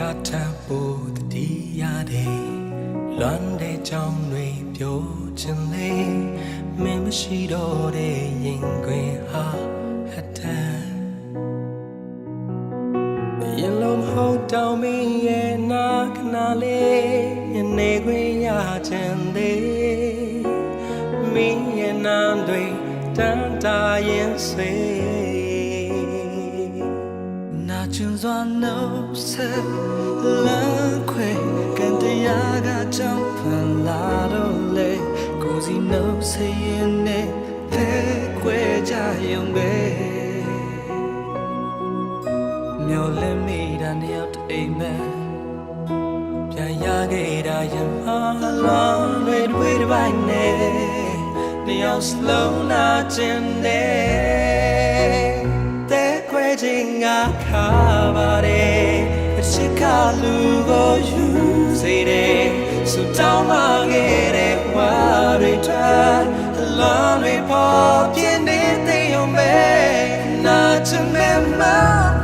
နေကထပ်ဖို့တတိယတဲ့လွမ်းတဲ့ကြောင်တွေပြောချင်လေမင်းမရှိတော့တဲ့ရင်ခွင်ဟာဟတ်တန်ရင်လုံးဟောတောင်းမင်းရဲ့နာခဏလေးညနေခွင်ရချင်သေးမင်းရဲ့နာတွေတန်တာရင်ဆွေ နာကျင်စွာနှုတ်ဆက်လမ်းခွေကန်တရားကကြောင့်ဖန်လာတော့လေကိုစီနှုတ်ဆက်ရင်နဲ့ဖဲခွဲကြရုံပဲမျောလင်းမိတာနှစ်ယောက်တအိမ်မဲ့ပြန်ရခဲ့တာရမလောင်းတွေတွေတစ်ပိုင်းနဲ့တယောက်စလုံးနာကျင်တယ်တဲ့ခွဲခြ င်းငါခါပါတယ်အချစ်ကလူကိုယူစေတယ်စူတောင်းမခဲ့တဲ့ဝါတွေထားအလုံးတွေပေါ်ပြင်းနေတဲ့ရုံပဲနာချင်မဲ့မ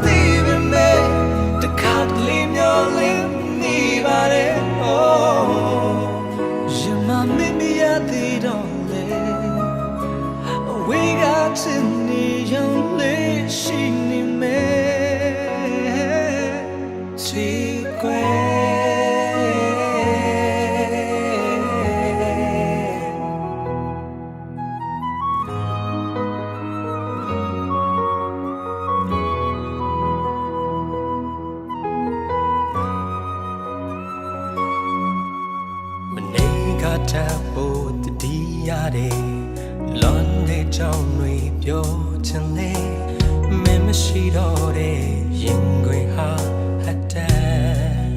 သိပေမဲ့တခါတလေမျောလင်းနေပါတယ် oh ရင်မမင်းမရသေးတော့လေအဝေးကချင်နေရုံလေးရှိ နေမယ်ချီကွယ်မနေကထပ်ဖို့တတိရတဲ့လွန်တဲ့ကြောင်တွေပြောချင်လေမင်း မရှိတော့တဲ့ရင်ခွင်ဟာဟတ်တန်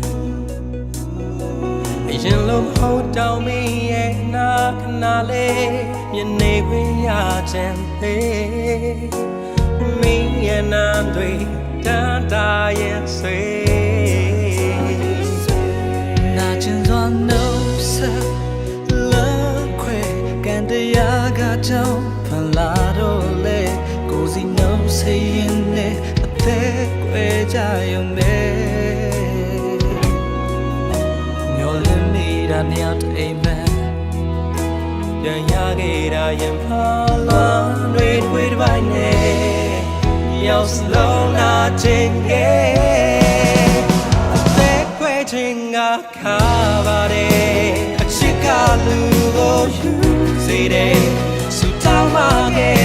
အရင်လုံးဟောတောင်းမင်းရဲ့နာခဏလေးမျက်နေခွင်ရချင်သေးမင်းရဲ့နာတွေတန်တာရဲ့ဆွေနာကျင်စွာနှုတ်ဆက်လမ်းခွေကန်တရားကကြောင့်ဖန်လာတော့လေကိုစီနှုတ်ဆက်ရင်နဲ့ အသက်ကွဲကြရုံပဲမျောလင်းနေတာနှစ်ယောက်တအိမ်မဲ့ပြန်ရခဲ့တာရင်ဖာလာတွေတွေတစ်ပိုင်းနဲ့ရောက်စလုံးလာခြင်းရဲ့အသက်ခွဲခြင်းငါခါပါတယ်အချစ်ကလူကိုယူစေတယ်စူတောင်းမခဲ့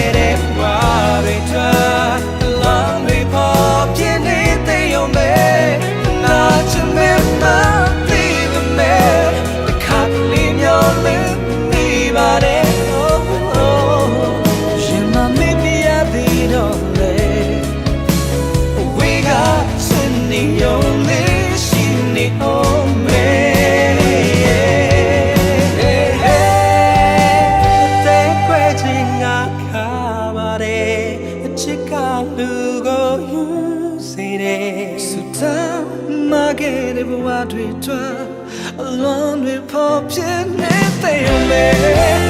ခြင်းငါခါပါတယ်အချစ်ကလူကိုယူစေတယ်စူတာမခဲ့တဲ့ဘဝတွေတွေ့အလွန်တွေပေါ်ပြင်းနေတဲ့ရုံ